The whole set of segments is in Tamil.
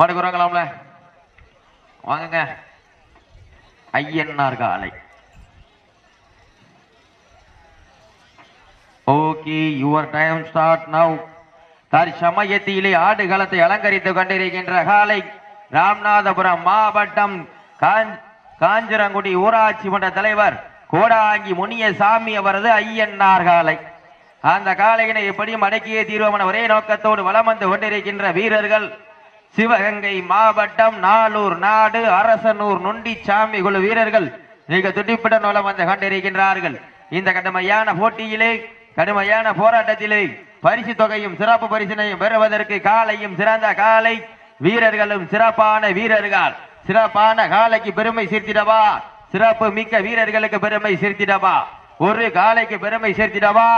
மாடுக்கு வரங்களாம்ல வாங்குங்க. ஐயன்னார் காலை. Okay your time start now தற்சமயத்திலே ஆடுகளத்தை அலங்கரித்து கொண்டிருக்கின்ற காலை ராமநாதபுரம் மாவட்டம் காஞ்சிரங்குடி ஊராட்சி மன்ற தலைவர் கோடாங்கி முனியசாமி அவரது ஐயன்னார் காலை. அந்த காளையினை எப்படியும் அடக்கியே தீர்வமான ஒரே நோக்கத்தோடு வலம் வந்து கொண்டிருக்கின்ற வீரர்கள் சிவகங்கை மாவட்டம் நாலூர் நாடு அரசனூர் நொண்டிச்சாமி குழு வீரர்கள் மிக துடிப்புடன் வலம் வந்து கொண்டிருக்கின்றார்கள். இந்த கடுமையான போட்டியிலே கடுமையான போராட்டத்திலே பரிசு தொகையும் சிறப்பு பரிசினையும் பெறுவதற்கு காலையும் சிறந்த காலை வீரர்களும் சிறப்பான வீரர்கள். சிறப்பான காலைக்கு பெருமை சேர்த்திடவா? சிறப்பு மிக்க வீரர்களுக்கு பெருமை சேர்த்திடவா? ஒரு காலைக்கு பெருமை சேர்த்திடவா?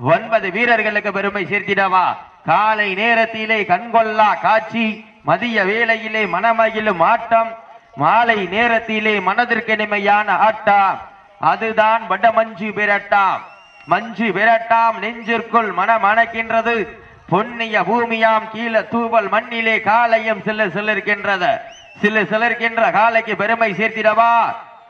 ஒன்பது வீரர்களுக்கு பெருமை சேர்த்திடவா? காலை நேரத்திலே கண்கொள்ளா காட்சி மதிய வேளையிலே மனமகிழும் ஆட்டம் மாலை நேரத்திலே மனதிற்கு இனிமையான ஆட்டம். அதுதான் வட மஞ்சு மஞ்சு விரட்டாம் நெஞ்சிற்குள் மனம் அணைக்கின்றது. பொன்னிய பூமியாம் கீழே தூவல் மண்ணிலே காலையும் சில சிலர்கின்றது சில சிலர்கின்ற காலைக்கு பெருமை சேர்த்திடவா?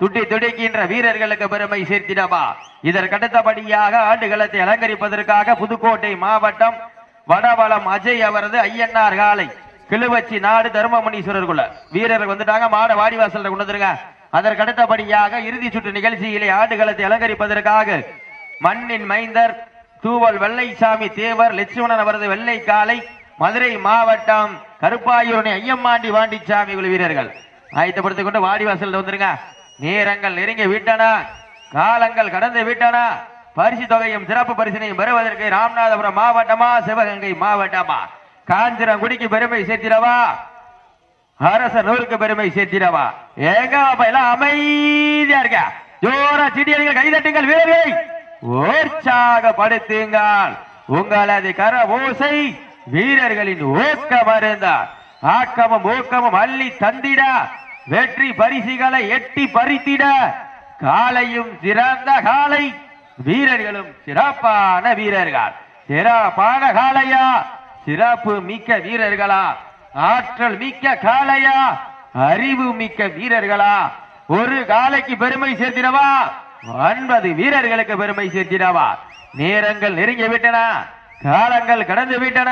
துட்டி துடிக்கின்ற வீரர்களுக்கு பெருமை சேர்த்திடவா? இதற்கடுத்தபடியாக ஆண்டுகளத்தை அலங்கரிப்பதற்காக புதுக்கோட்டை மாவட்டம் வடவளம் அஜய் அவரது ஐயன்னார் காலை. கிளுவச்சி நாடு தர்மமுனீஸ்வரர் குல வீரர்கள் வந்துட்டாங்க மாட வாடிவாசல் கொண்டு வந்துருங்க. அதற்கடுத்தபடியாக இறுதி சுற்று நிகழ்ச்சியிலே ஆடுகளத்தை அலங்கரிப்பதற்காக மண்ணின் மைந்தர் தூவல் வெள்ளைசாமி தேவர் லட்சுமணன் அவரது வெள்ளை காலை மதுரை மாவட்டம் கருப்பாயூரணி ஐயம்மாண்டி வாண்டிச்சாமி குழு வீரர்கள். ஆயத்தப்படுத்திக் கொண்டு வாடிவாசல் வந்துருங்க. நேரங்கள் நெருங்கி விட்டன. காலங்கள் கடந்து விட்டன. பரிசு தொகையும் சிறப்பு பரிசினையும் பெறுவதற்கு ராமநாதபுரம் மாவட்டமா சிவகங்கை மாவட்டமா? காஞ்சனங்குடிக்கு பெருமை சேர்த்திடவா? அரச நூலுக்கு பெருமை சேர்த்திடவா? ஏங்க அப்ப எல்லாம் அமைதியா இருக்க ஜோரா சிடியர்கள் கைதட்டுங்கள் வீரர்கள் உற்சாகப்படுத்துங்கள் உங்களது கர ஓசை வீரர்களின் ஊக்க இருந்தார் ஆக்கமும் ஊக்கமும் அள்ளி தந்திட. வெற்றி பரிசுகளை எட்டி பறித்திட. காலையும் சிறந்த காலை. வீரர்களும் சிறப்பான வீரர்கள். சிறப்பான காளையா சிறப்பு மிக்க வீரர்களா ஆற்றல் மிக்க காளையா அறிவு மிக்க வீரர்களா? ஒரு காலைக்கு பெருமை சேர்த்தினவா ஒன்பது வீரர்களுக்கு பெருமை சேர்த்தினவா நேரங்கள் நெருங்கி விட்டன காலங்கள் கடந்து விட்டன.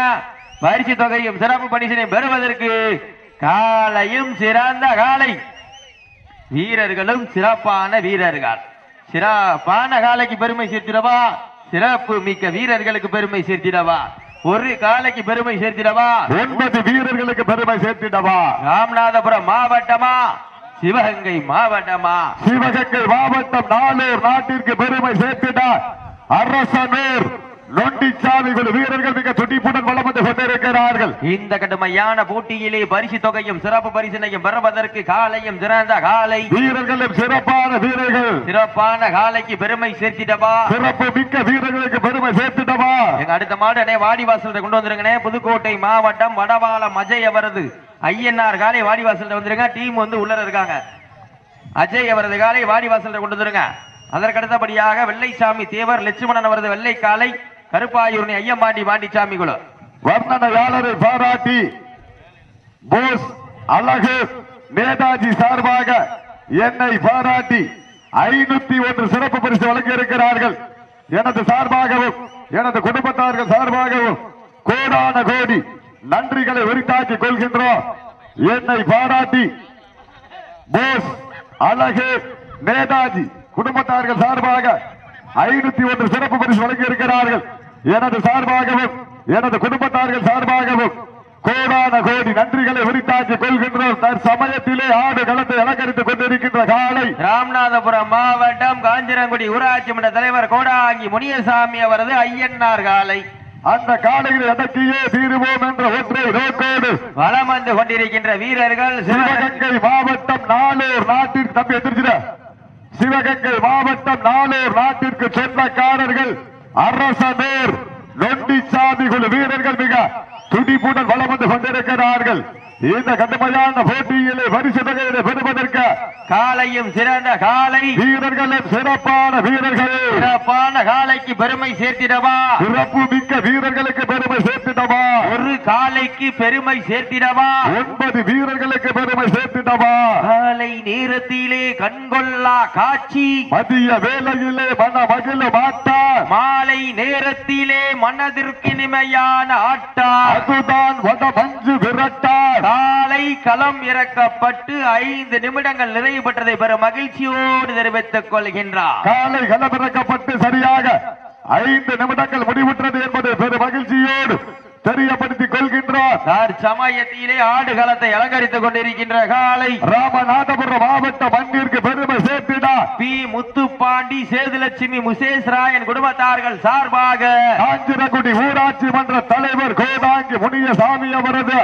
பரிசு தொகையும் சிறப்பு பரிசினை பெறுவதற்கு காலையும் சிறந்த காலை வீரர்களும் சிறப்பான வீரர்கள். சிறப்பான காலைக்கு பெருமை சேர்த்திடவா? சிறப்பு மிக்க வீரர்களுக்கு பெருமை சேர்த்திடவா? ஒரு காலைக்கு பெருமை சேர்த்திடவா? ஒன்பது வீரர்களுக்கு பெருமை சேர்த்திடவா? ராமநாதபுரம் மாவட்டமா? சிவகங்கை மாவட்டமா? சிவகங்கை மாவட்டம் நாளூர் நாட்டிற்கு பெருமை சேர்த்திட அரசனூர் நொண்டிச்சாமி குழு வீரர்கள் மிக துடிப்புடன் வளம் வந்து கொண்டிருக்கிறார்கள். இந்த கடுமையான போட்டியிலே பரிசு தொகையும் சிறப்பு பரிசினையும் பெறுவதற்கு காலையும் சிறந்த காலை. வீரர்களும் சிறப்பான வீரர்கள். சிறப்பான காலைக்கு பெருமை சேர்த்திடவா? சிறப்பு மிக்க வீரர்களுக்கு பெருமை சேர்த்திடவா? எங்க அடுத்த மாடு அண்ணே வாடிவாசல்ல கொண்டு வந்துருங்கண்ணே. புதுக்கோட்டை மாவட்டம் வடவாளம் அஜய் அவரது ஐயனார் காலை வாடிவாசல்ல வந்துருங்க. டீம் வந்து உள்ள இருக்காங்க. அஜய் அவரது காலை வாடிவாசல்ல கொண்டு வந்துருங்க. அதற்கு அடுத்தபடியாக வெள்ளைசாமி தேவர் லட்சுமணன் அவரது வெள்ளை காலை கருப்பாயூர்னி ஐயம்பாண்டி பாண்டிச்சாமி குழு வர்ணனையாளரை பாராட்டி போஸ் அழகு நேதாஜி சார்பாக என்னை பாராட்டி ஐநூத்தி ஒன்று சிறப்பு பரிசு வழங்கி இருக்கிறார்கள் எனது சார்பாகவும் எனது குடும்பத்தார்கள் சார்பாகவும் கோடான கோடி நன்றிகளை உரித்தாக்கி கொள்கின்றோம். என்னை பாராட்டி போஸ் அழகு நேதாஜி குடும்பத்தார்கள் சார்பாக ஐநூத்தி ஒன்று சிறப்பு பரிசு வழங்கி இருக்கிறார்கள் எனது சார்பாகவும் எனது குடும்பத்தார்கள் சார்பாகவும் கோடான கோடி நன்றிகளை உரித்தாக்கிக் கொள்கின்றோம். தற்சமயத்திலே ஆடு களத்தை அலங்கரித்துக் கொண்டிருக்கின்ற காலை ராமநாதபுரம் மாவட்டம் காஞ்சிரங்குடி ஊராட்சி மன்ற தலைவர் கோடாங்கி முனியசாமி அவரது ஐயன்னார் காலை. அந்த காலையில் அடக்கியே தீருவோம் என்ற ஒற்றை நோக்கோடு வலம் வந்து கொண்டிருக்கின்ற வீரர்கள் சிவகங்கை மாவட்டம் நாளூர் நாட்டிற்கு தம்பி எதிர்க்கிற சிவகங்கை மாவட்டம் நாளூர் நாட்டிற்கு சொந்தக்காரர்கள் அரசனேர் நொண்டி சாதி குழு வீரர்கள் மிக துடிப்புடன் வளம் வந்து கொண்டிருக்கிறார்கள். இந்த கடுமையான போட்டியிலே பரிசு தொகையிலே பெறுவதற்கு காலையும் சிறந்த காலை. வீரர்களும் சிறப்பான வீரர்கள். சிறப்பான காலைக்கு பெருமை சேர்த்திடவா? சிறப்பு மிக்க வீரர்களுக்கு பெருமை சேர்த்திடவா? ஒரு காலைக்கு பெருமை சேர்த்திடவா? ஒன்பது வீரர்களுக்கு பெருமை சேர்த்திடவா? காலை நேரத்திலே கண்கொள்ளா காட்சி. மதிய வேளையிலே மன மகிழ மாட்டார் மாலை நேரத்திலே மனதிற்கு இனிமையான ஆட்டா. அதுதான் வட மஞ்சு விரட்டார் காலை களம் இறக்கப்பட்டு ஐந்து நிமிடங்கள் நிறைவு பெற்றதை பெற மகிழ்ச்சியோடு தெரிவித்துக் கொள்கின்றார். காலை களமிறக்கப்பட்டு சரியாக ஐந்து நிமிடங்கள் முடிவுற்றது என்பதை பெரும் மகிழ்ச்சியோடு தெரியப்படுத்திக் கொள்கின்றார். சார் சமயத்திலே ஆடுகளத்தை அலங்கரித்துக் கொண்டிருக்கின்ற காலை ராமநாதபுரம் மாவட்ட மண்ணிற்கு பெருமை சேர்த்தினார் பி. முத்துப்பாண்டி சேதுலட்சுமி முசேஷ் ராயன் குடும்பத்தார்கள் சார்பாக காஞ்சிரகுடி ஊராட்சி மன்ற தலைவர் கோதாங்கி முனியசாமி அவரது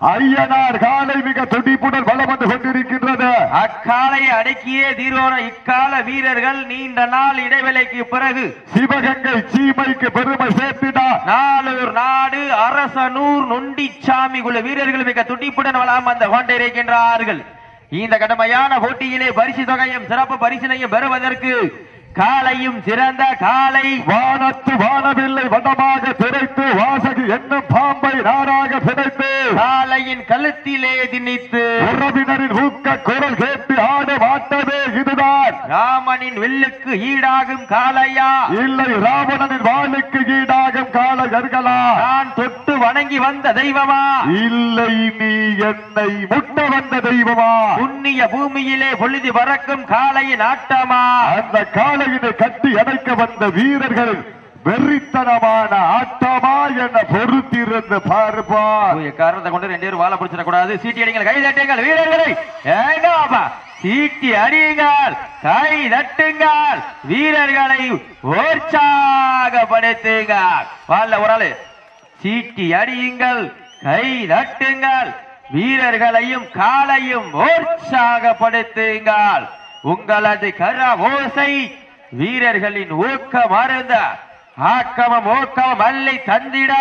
ஐயனார் காலை மிக துடிப்புடன் வளம் வந்து கொண்டிருக்கின்றது. அக்காலை அடக்கியே தீரோன இக்கால வீரர்கள் நீண்ட நாள் இடைவேளைக்கு பிறகு சிவகங்கை சீமைக்கு பெருமை சேர்த்தினார் நாளூர் நாடு அரசனூர் நொண்டிச்சாமி குழு வீரர்கள் மிக துடிப்புடன் வளம் வந்து கொண்டிருக்கின்றார்கள். இந்த கடுமையான போட்டியிலே பரிசு தொகையும் சிறப்பு பரிசினையும் பெறுவதற்கு காலையும் சிறந்த காலை வானத்து வானவில்லை வடமாக திரைத்து வாசகி என்னும் பாம்பை நாராக பிணைத்து காலையின் கழுத்திலே திணித்து உறவினரின் ஊக்க குரல் கேட்டு ஆட மாட்டதே இதுதான். ராமனின் வில்லுக்கு ஈடாகும் காளையா? இல்லை ராவணனின் வாளுக்கு ஈடாகும் காலகர்களா நான் தொட்டு வணங்கி வந்த தெய்வமா? இல்லை நீ என்னை முட்ட வந்த தெய்வமா? புண்ணிய பூமியிலே பொழுது பறக்கும் காளையின் ஆட்டமா? அந்த காளையினை கட்டி அடைக்க வந்த வீரர்கள் வெறித்தனமான ஆட்டமா என பொறுத்திருந்து பார்ப்பார். காரணத்தை கொண்டு ரெண்டு பேரும் வாழ பிடிச்சிட கூடாது சீட்டி அடிங்கள் கை தட்டுங்கள். வீரர்களை சீட்டி அடியுங்கள் கை தட்டுங்கள். வீரர்களை உற்சாகப்படுத்துங்கள். வாழ ஒரு ஆளு. சீட்டி அடியுங்கள் கை தட்டுங்கள். வீரர்களையும் காலையும் உற்சாகப்படுத்துங்கள். உங்களது கர ஓசை வீரர்களின் ஊக்கம் அருந்த ஆக்கமம் ஓக்கமம் அல்லை தந்திட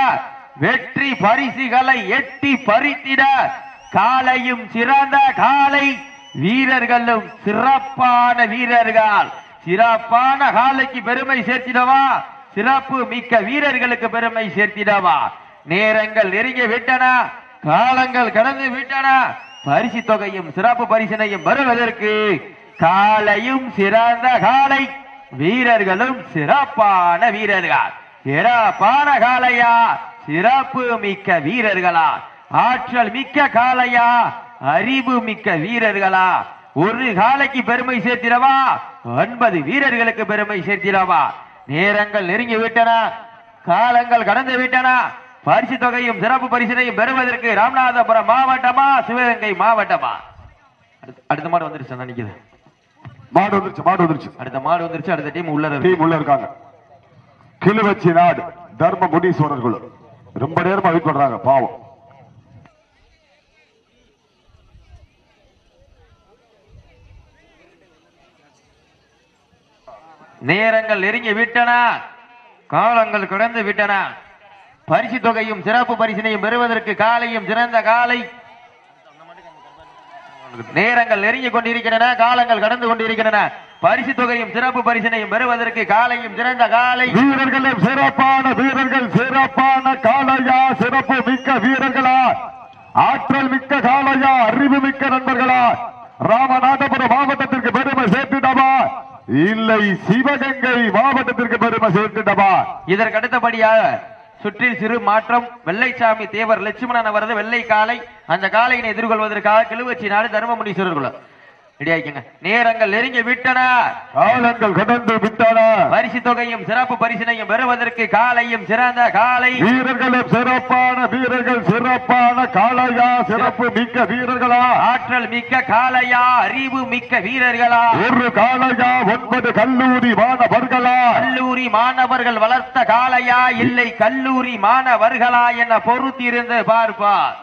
வெற்றி பரிசுகளை எட்டி பறித்திட காலையும் சிறந்த காலை வீரர்களும் சிறப்பான வீரர்கள். சிறப்பான காலைக்கு பெருமை சேர்த்திடவா? சிறப்பு மிக்க வீரர்களுக்கு பெருமை சேர்த்திடவா? நேரங்கள் நெருங்கி விட்டன காலங்கள் கடந்து விட்டன. பரிசு தொகையும் சிறப்பு பரிசினையும் வருவதற்கு காலையும் சிறந்த காலை வீரர்களும் சிறப்பான வீரர்கள் சிறப்பான காலையா சிறப்பு மிக்க வீரர்களா ஆற்றல் மிக்க காலையா அறிவு மிக்க வீரர்களா ஒரு காலைக்கு பெருமை சேர்த்திடவா? ஒன்பது வீரர்களுக்கு பெருமை சேர்த்திடவா? நேரங்கள் நெருங்கி விட்டன. காலங்கள் கடந்து விட்டன. பரிசு தொகையும் சிறப்பு பரிசினையும் பெறுவதற்கு ராமநாதபுரம் மாவட்டமா சிவகங்கை மாவட்டமா? அடுத்த- அடுத்த மாடு வந்துருச்சு நினைக்குது மாடு வந்துருச்சு மாடு வந்துருச்சு. அடுத்த மாடு வந்துருச்சு அடுத்த டீம் உள்ள டீம் உள்ள இருக்காங்க. கிளுவச்சி நாடு தர்ம முனீஸ்வரர் குழு. ரொம்ப நேரமா வெயிட் பண்றாங்க பாவம். நேரங்கள் நெருங்கி விட்டன. காலங்கள் கடந்து விட்டன. பரிசு தொகையும் சிறப்பு பரிசினையும் பெறுவதற்கு காலையும் சிறந்த காலை. நேரங்கள் நெருங்கி கொண்டிருக்கின்றன காலங்கள் கடந்து கொண்டிருக்கின்றன. பரிசு தொகையும் சிறப்பு பரிசினையும் பெறுவதற்கு காலையும் சிறந்த காலை. வீரர்களும் சிறப்பான வீரர்கள் சிறப்பான காளையா சிறப்பு மிக்க வீரர்களா? ஆற்றல் மிக்க காளையா அறிவு மிக்க நண்பர்களா? ராமநாதபுரம் மாவட்டத்திற்கு பெருமை சேர்த்திடவா இல்லை சிவகங்கை மாவட்டத்திற்கு பெருமை சேர்த்திடவா இதற்கு அடுத்தபடியாக சுற்றில் சிறு மாற்றம் வெள்ளைச்சாமி தேவர் லட்சுமணன் அவரது வெள்ளை காலை அந்த காலையினை எதிர்கொள்வதற்காக கிளிவச்சி நாடு தர்மமுனீஸ்வரர் குலம். ரெடியாக்கிங்க நேரங்கள் நெருங்கி விட்டன. காலங்கள் கடந்து விட்டன. பரிசு தொகையும் சிறப்பு பரிசினையும் பெறுவதற்கு காலையும் சிறந்த காலை. வீரர்களும் சிறப்பான வீரர்கள் சிறப்பான காளையா சிறப்பு மிக்க வீரர்களா? ஆற்றல் மிக்க காளையா அறிவு மிக்க வீரர்களா? ஒரு காளையா ஒன்பது கல்லூரி மாணவர்களா? கல்லூரி மாணவர்கள் வளர்த்த காளையா இல்லை கல்லூரி மாணவர்களா என பொறுத்திருந்து பார்ப்பார்.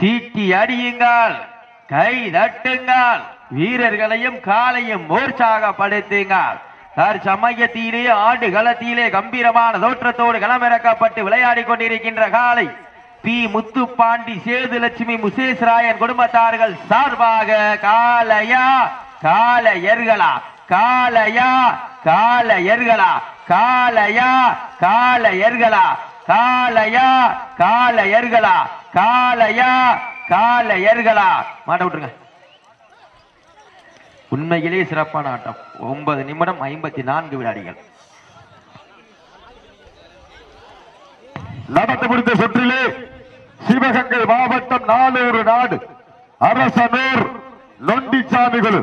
சீட்டி அடியுங்கள். கை தட்டுங்கள். வீரர்களையும் காலையும் உற்சாகப்படுத்துங்கள் தற்சமயத்திலே ஆண்டு களத்திலே கம்பீரமான தோற்றத்தோடு களமிறக்கப்பட்டு விளையாடிக் கொண்டிருக்கின்ற காலை பி. முத்துப்பாண்டி சேதுலட்சுமி முசேஸ்ராயன் குடும்பத்தார்கள் சார்பாக காளையா காலையர்களா காளையா காலையர்களா காளையா காலையர்களா காலையா காலையர்களா காளையா? காளையர்களா? மாட்ட விட்டுருங்க. உண்மையிலே சிறப்பான ஆட்டம். ஒன்பது நிமிடம் ஐம்பத்தி நான்கு வினாடிகள். நடந்து முடிந்த சுற்றிலே சிவகங்கை மாவட்டம் நானூறு நாடு அரசனூர் நொண்டிச்சாமிகள்.